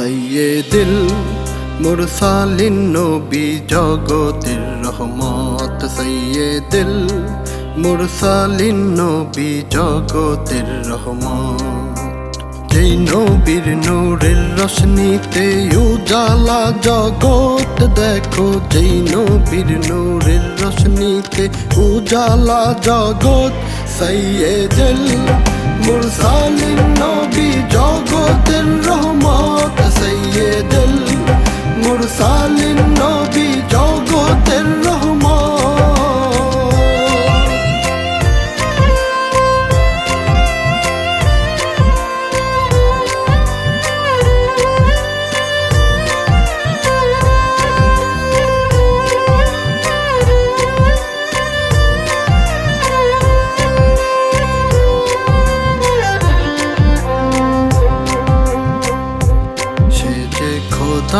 দিল মুরসালিন নবী জগতের রহমত। সৈয়দিল মুরসালিন নবী জগতের রহমত। যেই নবীর নূরের রশ্মিতে উজালা জগৎ, দেখো যেই নবীর নূরের রশ্মিতে উজালা জগৎ। সৈয়দিল মুরসালিন নবী জগতের রহমত।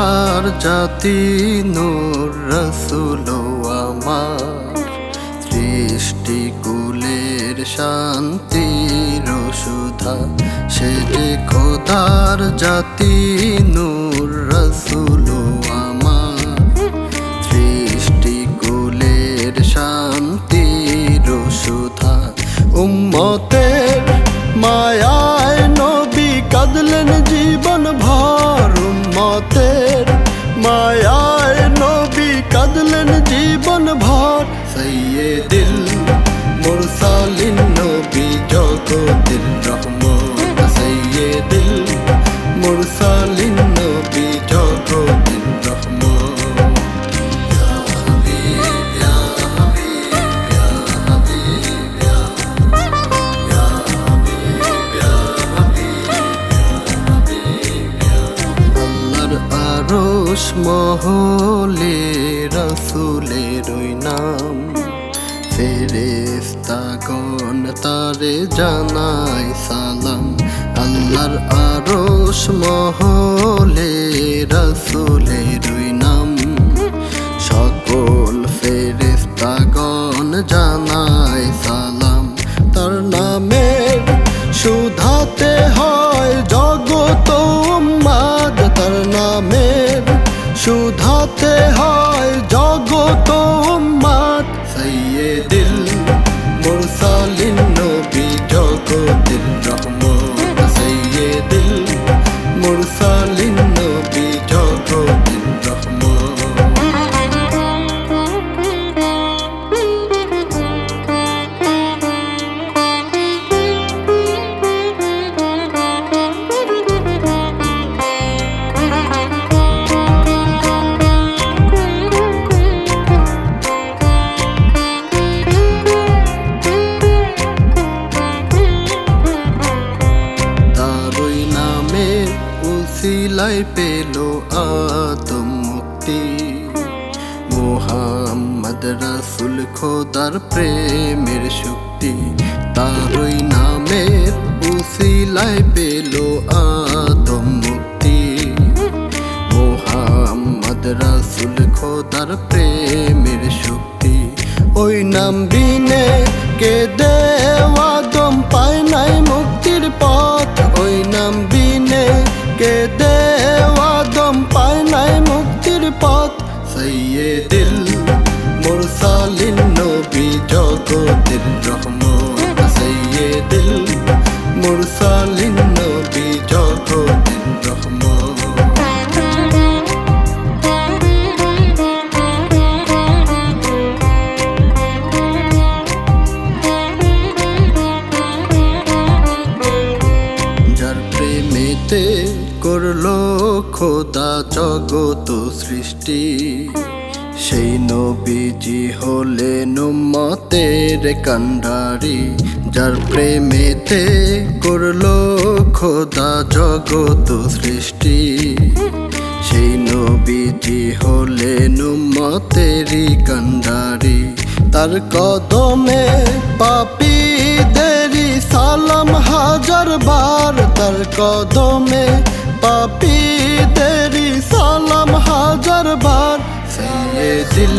খোদার জাতি নূর রসুল আমার সৃষ্টি কুলের শান্তির সুধা সে যে খোদার জাতি সৈয়দিল মুরসালিন নবী জগতের রহমত সৈয়দিল মুরসালিন নবী জগতের রহমত। আল্লাহর আরশ মহলে ওই নাম। ফেরেস্তাগণ তারে জানাই সালাম। আল্লাহর আরশ মহলে রসুলের উসিলাই পেল আদম মুক্তি। মোহাম্মদ রাসুল খোদার প্রেমের শক্তি তার ওই নামের উসিলাই পেল আদম মুক্তি। মোহাম্মদ রাসুল খোদার প্রেমের শক্তি, ওই নাম বিনে কে মুরসালিন নবী জগতের রহমত সৈয়দিল মুরসালিন নবী জগতের রহমত। যার প্রেমেতে করল খোদা জগত সৃষ্টি। সেই নবীজি হলেন উম্মতের কান্ডারি, যার প্রেমেতে করল খোদা জগত সৃষ্টি। সেই নবীজি হলেন উম্মতেরই কান্ডারি, তার কদমে পাপি দেরি সালাম হাজার বার, তার কদমে পাপি দেরি সালাম হাজার বার। সৈয়দিল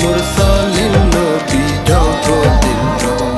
মুরসালিন নবী জগতের রহমত